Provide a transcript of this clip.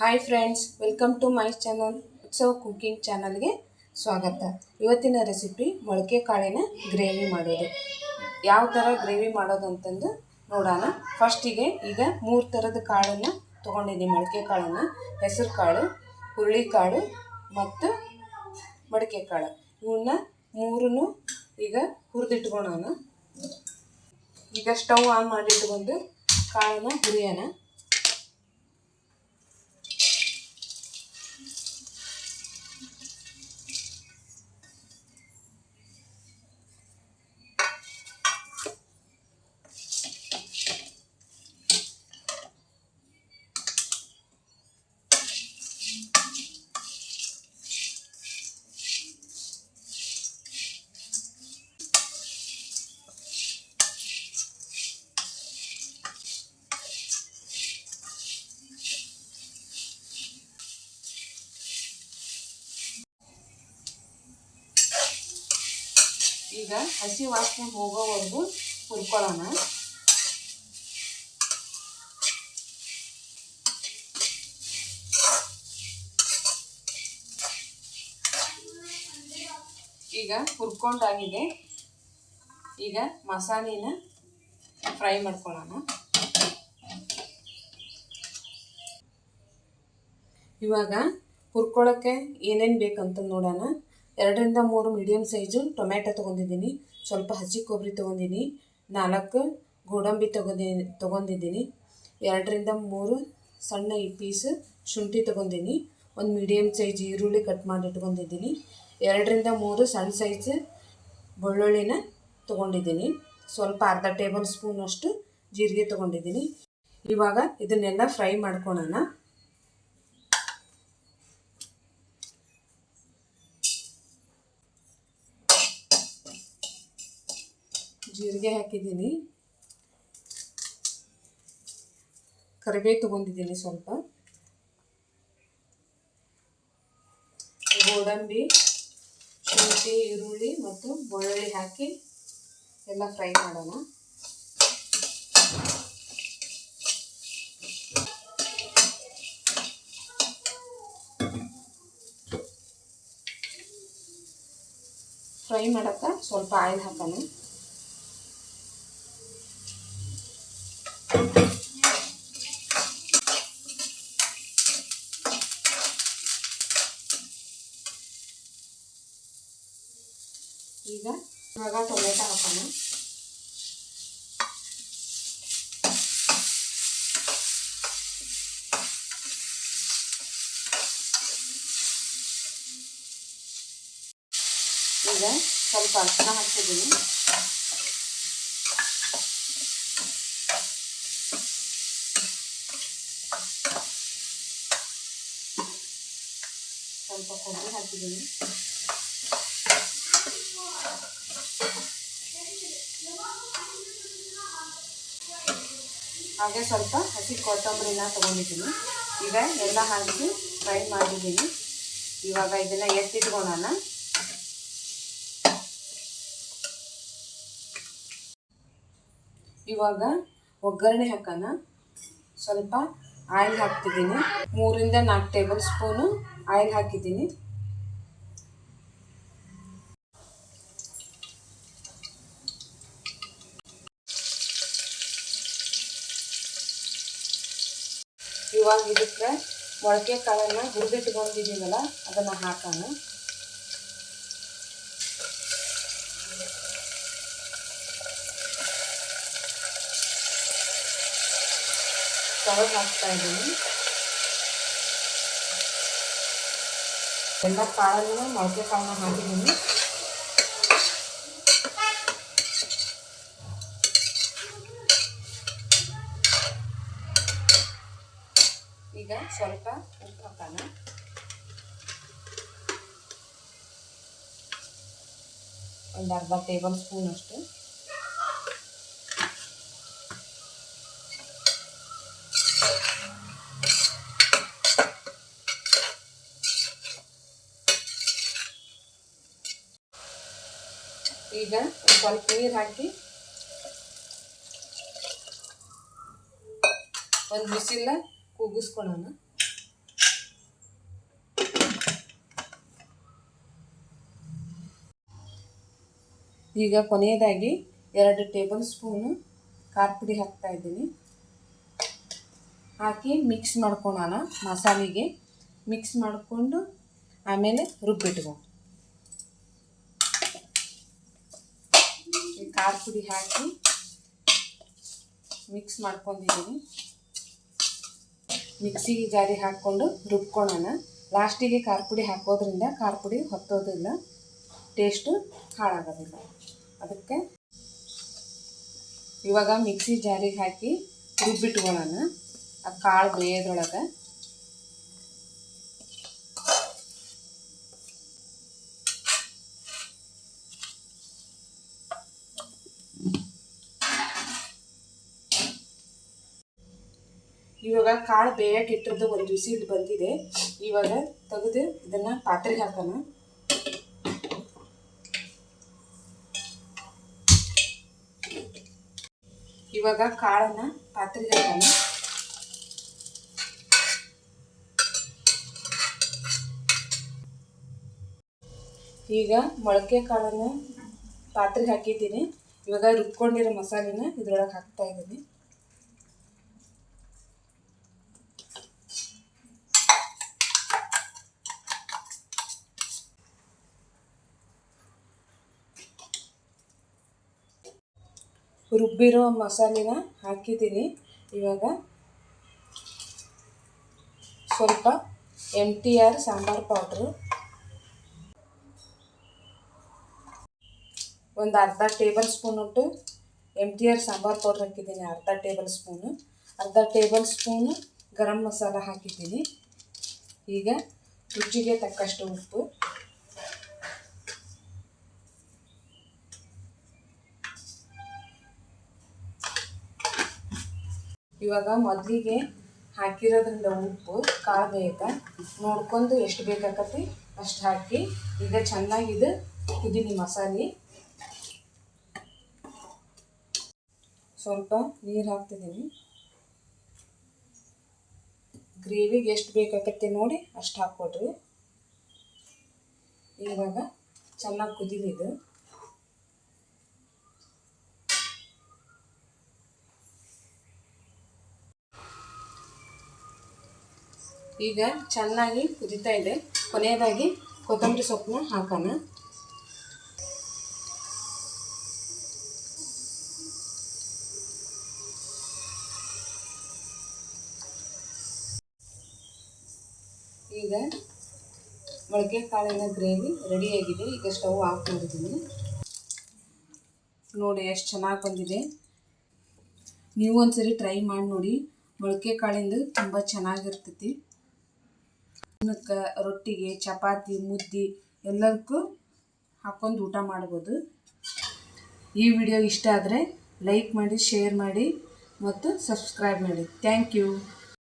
Hi friends welcome to my channel Utsav cooking ಚಾನಲ್ಗೆ ಸ್ವಾಗತ. ಇವತ್ತಿನ ರೆಸಿಪಿ ಮೊಳಕೆ ಕಾಳಿನ ಗ್ರೇವಿ ಮಾಡೋದು. ಯಾವ ಥರ ಗ್ರೇವಿ ಮಾಡೋದು ಅಂತಂದು ನೋಡೋಣ. ಫಸ್ಟಿಗೆ ಈಗ ಮೂರು ಥರದ ಕಾಳನ್ನು ತೊಗೊಂಡಿದ್ದೀನಿ. ಮೊಳಕೆ ಕಾಳನ್ನು, ಹೆಸರು ಕಾಳು ಹುರುಳಿಕಾಳು ಮತ್ತು ಮಡಿಕೆ ಕಾಳು. ಇವನ್ನ ಮೂರನ್ನು ಈಗ ಹುರಿದಿಟ್ಕೊಳೋಣ. ಈಗ ಸ್ಟವ್ ಆನ್ ಮಾಡಿಟ್ಕೊಂಡು ಕಾಳನ್ನು ಹುರಿಯೋಣ. ಈಗ ಹಸಿ ವಾಸನೆ ಹೋಗೋವರೆಗೂ ಹುರ್ಕೊಳ್ಳೋಣ. ಈಗ ಹುರ್ಕೊಂಡಾಗಿದೆ. ಈಗ ಮಸಾಲೆನ ಫ್ರೈ ಮಾಡ್ಕೊಳ್ಳೋಣ. ಇವಾಗ ಹುರ್ಕೊಳ್ಳೋಕ್ಕೆ ಏನೇನು ಬೇಕಂತ ನೋಡೋಣ. ಎರಡರಿಂದ ಮೂರು ಮೀಡಿಯಮ್ ಸೈಜು ಟೊಮ್ಯಾಟೊ ತೊಗೊಂಡಿದ್ದೀನಿ. ಸ್ವಲ್ಪ ಹಸಿ ಕೊಬ್ಬರಿ ತೊಗೊಂಡಿನಿ ನಾಲ್ಕು ಗೋಡಂಬಿ ತೊಗೊಂಡಿ, ತೊಗೊಂಡಿದ್ದೀನಿ. ಎರಡರಿಂದ ಮೂರು ಸಣ್ಣ ಈ ಪೀಸ್ ಶುಂಠಿ ತೊಗೊಂಡಿನಿ ಒಂದು ಮೀಡಿಯಮ್ ಸೈಜ್ ಈರುಳ್ಳಿ ಕಟ್ ಮಾಡಿ ಇಟ್ಕೊಂಡಿದ್ದೀನಿ ಎರಡರಿಂದ ಮೂರು ಸಣ್ಣ ಸೈಜ್ ಬೆಳ್ಳುಳ್ಳಿನ ತೊಗೊಂಡಿದ್ದೀನಿ. ಸ್ವಲ್ಪ ಅರ್ಧ ಟೇಬಲ್ ಸ್ಪೂನಷ್ಟು ಜೀರಿಗೆ ತೊಗೊಂಡಿದ್ದೀನಿ. ಇವಾಗ ಇದನ್ನೆಲ್ಲ ಫ್ರೈ ಮಾಡ್ಕೊಳ್ಳೋಣ ಜೀರಿಗೆ ಹಾಕಿದ್ದೀನಿ. ಕರಿಬೇವು ತೊಗೊಂಡಿದ್ದೀನಿ ಸ್ವಲ್ಪ. ಗೋಡಂಬಿ, ಶುಂಠಿ, ಈರುಳ್ಳಿ ಮತ್ತು ಬೆಳ್ಳುಳ್ಳಿ ಹಾಕಿ ಎಲ್ಲ ಫ್ರೈ ಮಾಡೋಣ. ಫ್ರೈ ಮಾಡೋಕ್ಕೆ ಸ್ವಲ್ಪ ಆಯಿಲ್ ಹಾಕೋಣ ಈಗ ಇವಾಗ ಟೊಮೆಟೊ ಹಾಕೋಣ. ಈಗ ಸ್ವಲ್ಪ ಅರ್ಶನ ಹಾಕ್ತಿದ್ದೀನಿ. ಸ್ವಲ್ಪ ಕೊಬ್ಬರಿ ಹಾಕಿದ್ದೀನಿ ಹಾಗೆ ಸ್ವಲ್ಪ ಹಸಿ ಕೊತ್ತಂಬರಿನ ತೊಗೊಂಡಿದ್ದೀನಿ. ಈಗ ಎಲ್ಲ ಹಾಕಿ ಫ್ರೈ ಮಾಡಿದ್ದೀನಿ. ಇವಾಗ ಇದನ್ನು ಎತ್ತಿಟ್ಕೊಳ್ಳೋಣ. ಇವಾಗ ಒಗ್ಗರಣೆ ಹಾಕೋಣ. ಸ್ವಲ್ಪ ಆಯಿಲ್ ಹಾಕ್ತಿದ್ದೀನಿ. ಮೂರಿಂದ ನಾಲ್ಕು ಟೇಬಲ್ ಸ್ಪೂನು ಆಯಿಲ್ ಹಾಕಿದ್ದೀನಿ. ಇವಾಗ ಇದಕ್ಕೆ ಮೊಳಕೆ ಕಾಳನ್ನು ಹುರಿದಿಟ್ಕೊಂಡಿದ್ದೀವಲ್ಲ, ಅದನ್ನು ಹಾಕೋಣ. ಸ್ಟವ್ ಹಾಕ್ತಾ ಇದ್ದೀನಿ. ಎಲ್ಲ ಕಾಳನ್ನು ಮೊಳಕೆ ಕಾಳನ್ನ ಹಾಕಿದ್ದೀನಿ. ಈಗ ಸ್ವಲ್ಪ ಉಪ್ಪು ಹಾಕೋಣ. ಒಂದು ಅರ್ಧ ಟೇಬಲ್ ಸ್ಪೂನ್ ಅಷ್ಟು. ಈಗ ಸ್ವಲ್ಪ ನೀರು ಹಾಕಿ ಒಂದು ಬಿಸಿಲ ಕೂಗಿಸ್ಕೊಳ್ಳೋಣ ಈಗ ಕೊನೆಯದಾಗಿ ಎರಡು ಟೇಬಲ್ ಸ್ಪೂನು ಖಾರ ಪುಡಿ ಹಾಕ್ತಾ ಇದ್ದೀನಿ. ಹಾಕಿ ಮಿಕ್ಸ್ ಮಾಡ್ಕೊಳೋಣ ಮಸಾಲೆಗೆ. ಮಿಕ್ಸ್ ಮಾಡಿಕೊಂಡು ಆಮೇಲೆ ರುಬ್ಬಿಟ್ಕೊಂಡು ಖಾರ ಪುಡಿ ಹಾಕಿ ಮಿಕ್ಸ್ ಮಾಡ್ಕೊಂಡಿದ್ದೀನಿ. ಮಿಕ್ಸಿಗೆ ಜಾರಿ ಹಾಕ್ಕೊಂಡು ರುಬ್ಕೊಳ್ಳೋಣ ಲಾಸ್ಟಿಗೆ ಖಾರ ಪುಡಿ ಹಾಕೋದ್ರಿಂದ ಖಾರ ಪುಡಿ ಹೊತ್ತೋದಿಲ್ಲ. ಟೇಸ್ಟು ಹಾಳಾಗೋದಿಲ್ಲ. ಅದಕ್ಕೆ ಇವಾಗ ಮಿಕ್ಸಿ ಜಾರಿಗೆ ಹಾಕಿ ರುಬ್ಬಿಟ್ಕೊಳ್ಳೋಣ. ಆ ಕಾಳು ಬೇಯೋದ್ರೊಳಗೆ. ಇವಾಗ ಕಾಳು ಬೇಯಕ್ಕೆ ಇಟ್ಟಿರೋದು ಒಂದು ವಿಸಿಲ್ ಬಂದಿದೆ. ಇವಾಗ ತೆಗೆದು ಇದನ್ನು ಪಾತ್ರೆಗೆ ಹಾಕೋಣ. ಇವಾಗ ಕಾಳನ್ನು ಪಾತ್ರೆಗೆ ಹಾಕೋಣ. ಈಗ ಮೊಳಕೆ ಕಾಳನ್ನು ಪಾತ್ರೆಗೆ ಹಾಕಿದ್ದೀನಿ. ಇವಾಗ ರುಬ್ಕೊಂಡಿರೋ ಮಸಾಲೆನ ಇದ್ರೊಳಗೆ ಹಾಕ್ತಾ ಇದ್ದೀನಿ. ರುಬ್ಬಿರೋ ಮಸಾಲೆನ ಹಾಕಿದ್ದೀನಿ. ಇವಾಗ ಸ್ವಲ್ಪ M T R sambar powder ಒಂದು ಅರ್ಧ ಟೇಬಲ್ ಸ್ಪೂನ್ ಉಂಟು M T R sambar powder ಹಾಕಿದ್ದೀನಿ. ಅರ್ಧ ಟೇಬಲ್ ಸ್ಪೂನು. ಅರ್ಧ ಟೇಬಲ್ ಸ್ಪೂನು ಗರಂ ಮಸಾಲ ಹಾಕಿದ್ದೀನಿ. ಈಗ ರುಚಿಗೆ ತಕ್ಕಷ್ಟು ಉಪ್ಪು. ಇವಾಗ ಮೊದಲಿಗೆ ಹಾಕಿರೋದ್ರಿಂದ ಉಪ್ಪು ಖಾರ ನೋಡ್ಕೊಂಡು ಎಷ್ಟು ಬೇಕಾಕತಿ ಅಷ್ಟು ಹಾಕಿ ಈಗ ಚೆನ್ನಾಗಿ ಇದು ಕುದೀನಿ ಮಸಾಲೆ. ಸ್ವಲ್ಪ ನೀರು ಹಾಕ್ತಿದ್ದೀನಿ ಗ್ರೇವಿಗೆ ಎಷ್ಟು ಬೇಕಾಗತ್ತೆ ನೋಡಿ ಅಷ್ಟು ಹಾಕ್ಕೊಡ್ರಿ. ಇವಾಗ ಚೆನ್ನಾಗಿ ಕುದಿಲಿದು ಈಗ ಚೆನ್ನಾಗಿ ಕುದೀತಾ ಇದೆ. ಕೊನೆಯದಾಗಿ ಕೊತ್ತಂಬರಿ ಸೊಪ್ಪನ್ನ ಹಾಕೋಣ. ಈಗ ಮೊಳಕೆ ಕಾಳಿನ ಗ್ರೇವಿ ರೆಡಿಯಾಗಿದೆ ಈಗ ಸ್ಟವ್ ಆಫ್ ಮಾಡಿದ್ದೀನಿ. ನೋಡಿ, ಎಷ್ಟು ಚೆನ್ನಾಗಿ ಬಂದಿದೆ. ನೀವು ಒಂದ್ಸರಿ ಟ್ರೈ ಮಾಡಿ ನೋಡಿ. ಮೊಳಕೆ ಕಾಳಿಂದು ತುಂಬ ಚೆನ್ನಾಗಿರ್ತೈತಿ. ಅನ್ನಕ್ಕೆ ರೊಟ್ಟಿಗೆ, ಚಪಾತಿ, ಮುದ್ದೆ ಎಲ್ಲದಕ್ಕೂ ಹಾಕ್ಕೊಂಡು ಊಟ ಮಾಡ್ಬೋದು. ಈ ವಿಡಿಯೋ ಇಷ್ಟ ಆದರೆ ಲೈಕ್ ಮಾಡಿ, ಶೇರ್ ಮಾಡಿ ಮತ್ತು ಸಬ್ಸ್ಕ್ರೈಬ್ ಮಾಡಿ. Thank you.